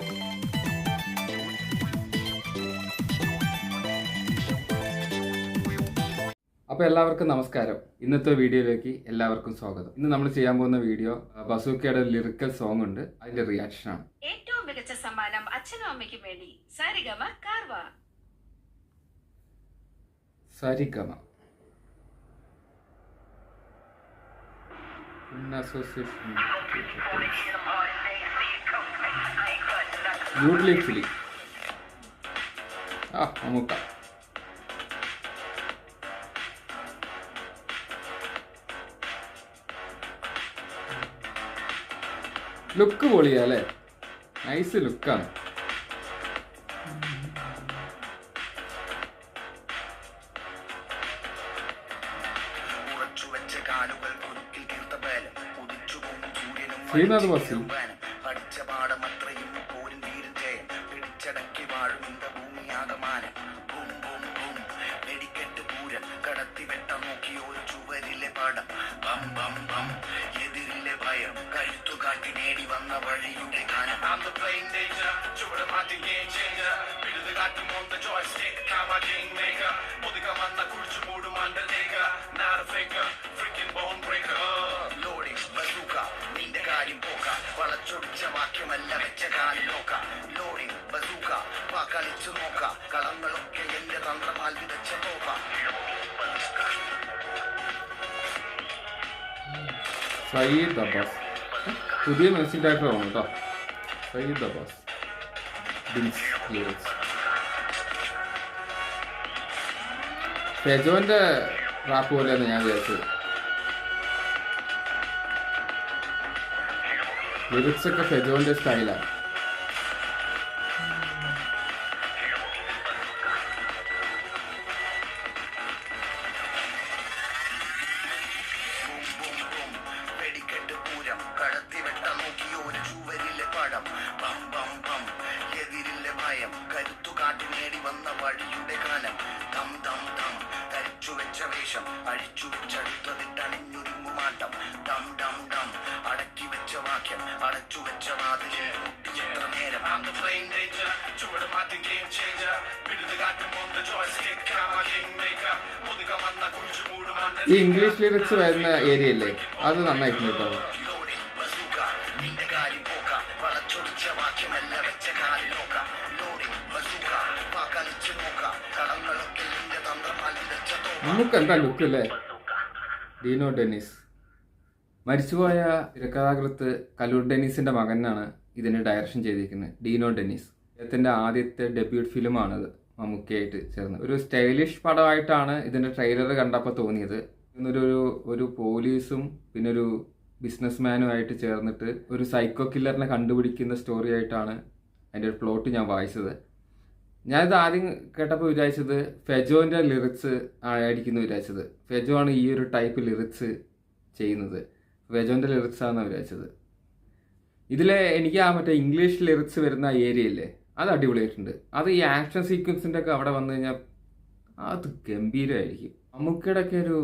അപ്പോൾ എല്ലാവർക്കും നമസ്കാരം. ഇന്നത്തെ വീഡിയോയിലേക്ക് എല്ലാവർക്കും സ്വാഗതം. ഇന്ന് നമ്മൾ ചെയ്യാൻ പോകുന്ന വീഡിയോ ബസൂക്കയുടെ ലിറിക്കൽ സോങ് ഉണ്ട്. അതിന്റെ റിയാക്ഷൻ ആണ്. ഏറ്റവും മികച്ച സമ്മാനം അച്ഛനും അമ്മയ്ക്കും വേണ്ടി. സരിഗമ കാർവ. സരിഗമ. In association കിളി. ആ നമുക്ക് ലുക്ക് പൊളിയാ അല്ലേ? നൈസ് ലുക്കാണ്. ശ്രീനാഥ് കാലുകൾ പിടിച്ചടക്കി വാഴും ഇന്ത ഭൂമിയാകമാനം ഭൂം ഭൂം ഭൂം. വെടിക്കെട്ട് പൂരം കടത്തി വെട്ട നോക്കി ഒരു ചുവരിലെ പടം. ബം ബം ബം എതിരിലെ ഭയം കഴുത്തു കാട്ടി നേടി വന്ന വഴിയുടെ ഗാനം. I'm the playing danger, ചുവട് മാറ്റി game changer. വിടുത് കാട്ടും on the joystick, Cama game maker. മുതുക വന്ന കുഴിച്ചു മൂടും undertaker not a faker, freaking bone breaker. Loading Bazooka നിന്റെ കാര്യം പോക്ക. വളച്ചൊടിച്ച വാക്യമല്ല വെച്ച കാലിൽ നോക്ക. വാ കളിച്ചു നോക്കാം കളങ്ങളൊക്കെ എന്റെ തന്ത്രമാൽ വിതച്ച തോക്ക സയ്യിദ് അബ്ബാസ്. പുതിയ മ്യൂസിക് ഡയറക്ടറാണ് കേട്ടോ. സയ്യിദ് അബ്ബാസ്. ബിൻസ് ഫെജോന്റെ റാപ്പ് പോലെയാണ് ഞാൻ വിചാരിച്ചത്. ലിറിക്സ് ഒക്കെ ഫെജോന്റെ സ്റ്റൈലാണ് വാക്യം അടച്ചു വെച്ച വാതിലിൽ. മുട്ടിയെത്ര നേരം I'm the flame danger, ചുവട് മാറ്റി game changer. വിടുത് കാട്ടും on the joystick, Cama game maker മുതുക വന്ന കുഴിച്ചു മൂടും ഈ ഇംഗ്ലീഷ് ലിറിക്സ് വരുന്ന ഏരിയ അല്ലേ അത് നന്നായിട്ടുണ്ട് കേട്ടോ. നമുക്ക് എന്താ ലുക്ക് അല്ലേ ഡീനോ ഡെന്നിസ്. മരിച്ചുപോയ തിരക്കഥാകൃത്ത് കലൂർ ഡെന്നീസിന്റെ മകനാണ് ഇതിന് ഡയറക്ഷൻ ചെയ്തിരിക്കുന്നത്. ഡീനോ ഡെന്നീസ്. അദ്ദേഹത്തിന്റെ ആദ്യത്തെ ഡെബ്യൂട്ട് ഫിലിമാണത് മമ്മൂക്കയായിട്ട് ചേർന്ന്. ഒരു സ്റ്റൈലിഷ് പടമായിട്ടാണ് ഇതിന്റെ ട്രെയിലർ കണ്ടപ്പോൾ തോന്നിയത്. ഇന്നൊരു ഒരു പോലീസും പിന്നെ ഒരു ബിസിനസ്മാനുമായിട്ട് ചേർന്നിട്ട് ഒരു സൈക്കോ കില്ലറിനെ കണ്ടുപിടിക്കുന്ന സ്റ്റോറി ആയിട്ടാണ് അതിന്റെ ഒരു പ്ലോട്ട് ഞാൻ വായിച്ചത്. ഞാനിത് ആദ്യം കേട്ടപ്പോൾ വിചാരിച്ചത് ഫെജോന്റെ ലിറിക്സ് ആയിരിക്കുന്നു വിചാരിച്ചത്. ഫെജോ ആണ് ഈ ഒരു ടൈപ്പ് ലിറിക്സ് ചെയ്യുന്നത്. ഫെജോന്റെ ലിറിക്സ് ആണെന്ന് വിചാരിച്ചത്. ഇതിലെ എനിക്ക് ആ മറ്റേ ഇംഗ്ലീഷ് ലിറിക്സ് വരുന്ന ഏരിയ ഇല്ലേ അത് അടിപൊളിയായിട്ടുണ്ട്. അത് ഈ ആക്ഷൻ സീക്വൻസിന്റെ ഒക്കെ അവിടെ വന്നു കഴിഞ്ഞാൽ അത് ഗംഭീരമായിരിക്കും മമ്മൂക്കയുടെ ഒക്കെ ഒരു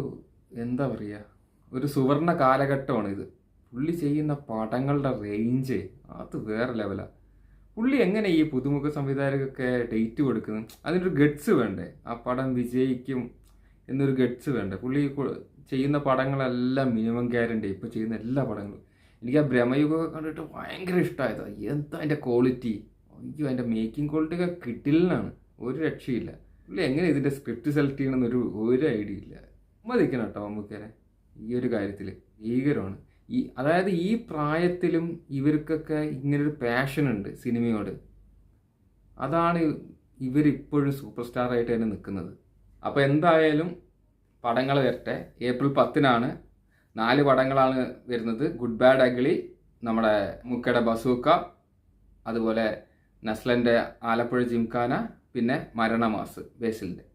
എന്താ പറയുക ഒരു സുവർണ കാലഘട്ടമാണ് ഇത്. പുള്ളി ചെയ്യുന്ന പടങ്ങളുടെ റേഞ്ച് അത് വേറെ ലെവലാണ് പുള്ളി എങ്ങനെ ഈ പുതുമുഖ സംവിധായകൊക്കെ ഡേറ്റ് കൊടുക്കുന്നത് അതിനൊരു ഗഡ്സ് വേണ്ടേ? ആ പടം വിജയിക്കും എന്നൊരു ഗഡ്സ് വേണ്ടേ? പുള്ളി ചെയ്യുന്ന പടങ്ങളെല്ലാം മിനിമം ഗ്യാരണ്ടി ഇപ്പോൾ ചെയ്യുന്ന എല്ലാ പടങ്ങളും. എനിക്ക് ആ ബ്രഹ്മയുഗമൊക്കെ കണ്ടിട്ട് ഭയങ്കര ഇഷ്ടമായത് എന്താ അതിന്റെ ക്വാളിറ്റി അയ്യോ അതിന്റെ മേക്കിംഗ് ക്വാളിറ്റി ഒക്കെ കിട്ടില്ലെന്നാണ്. ഒരു രക്ഷയില്ല. പുള്ളി എങ്ങനെ ഇതിന്റെ സ്ക്രിപ്റ്റ് സെലക്ട് ചെയ്യണമെന്നൊരു ഒരു ഐഡിയ ഇല്ല. മതിക്കണം കേട്ടോ മമ്മൂക്കരെ ഈ ഒരു കാര്യത്തിൽ ഭീകരമാണ്. ഈ അതായത് ഈ പ്രായത്തിലും ഇവർക്കൊക്കെ ഇങ്ങനൊരു പാഷനുണ്ട് സിനിമയോട് അതാണ് ഇവരിപ്പോഴും സൂപ്പർ സ്റ്റാറായിട്ട് തന്നെ നിൽക്കുന്നത്. അപ്പോൾ എന്തായാലും പടങ്ങൾ വരട്ടെ. ഏപ്രിൽ പത്തിനാണ്. നാല് പടങ്ങളാണ് വരുന്നത്. ഗുഡ് ബാഡ് അഗ്ലി നമ്മുടെ മുക്കയുടെ ബസൂക്ക അതുപോലെ നസ്ലന്റെ ആലപ്പുഴ ജിംഖാന പിന്നെ മരണമാസ് ബേസിലിന്റെ